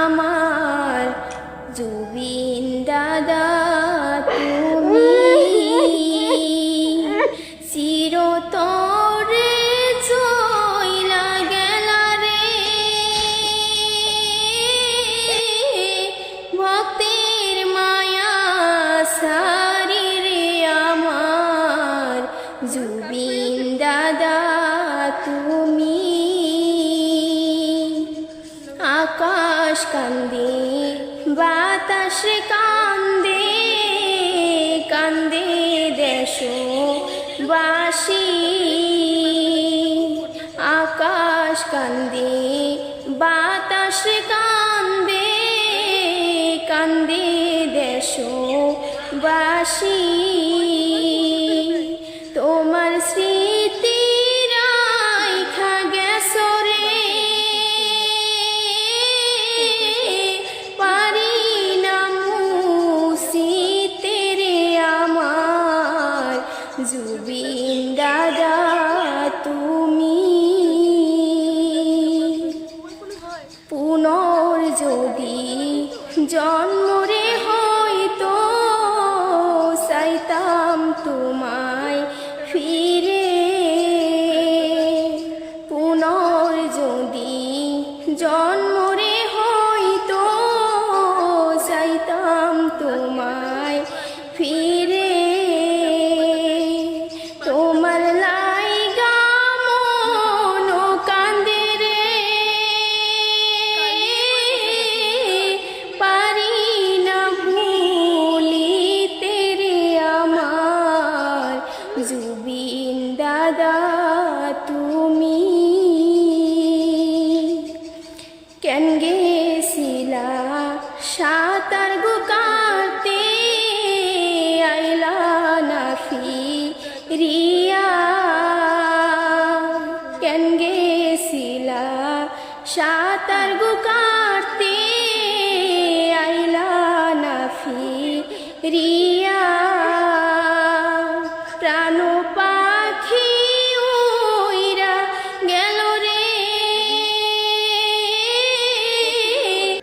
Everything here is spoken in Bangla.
আমার জুবিন দাদা, তুমি চিরতরে চইলা গেলা রে। ভক্তের মায়া সারি রে আমার জুবিন দাদা, তুমি কান্দে বাতাস কান্দে কান্দে দেশ বাসি আকাশ কান্দে বাতাস কান্দে কান্দে দেশ বাসি জুবিন দাদা তুমি পুনর যদি জন্মরে হইতো চাইতাম তোমায় ফিরে। পুনর যদি জন্মরে দাদা, তুমি কেন গেছিলা? সাঁতার গুকাতে আইলা না ফিরিয়া কেন গেছিলা? সাঁতার গুকাতে আইলা না ফিরিয়া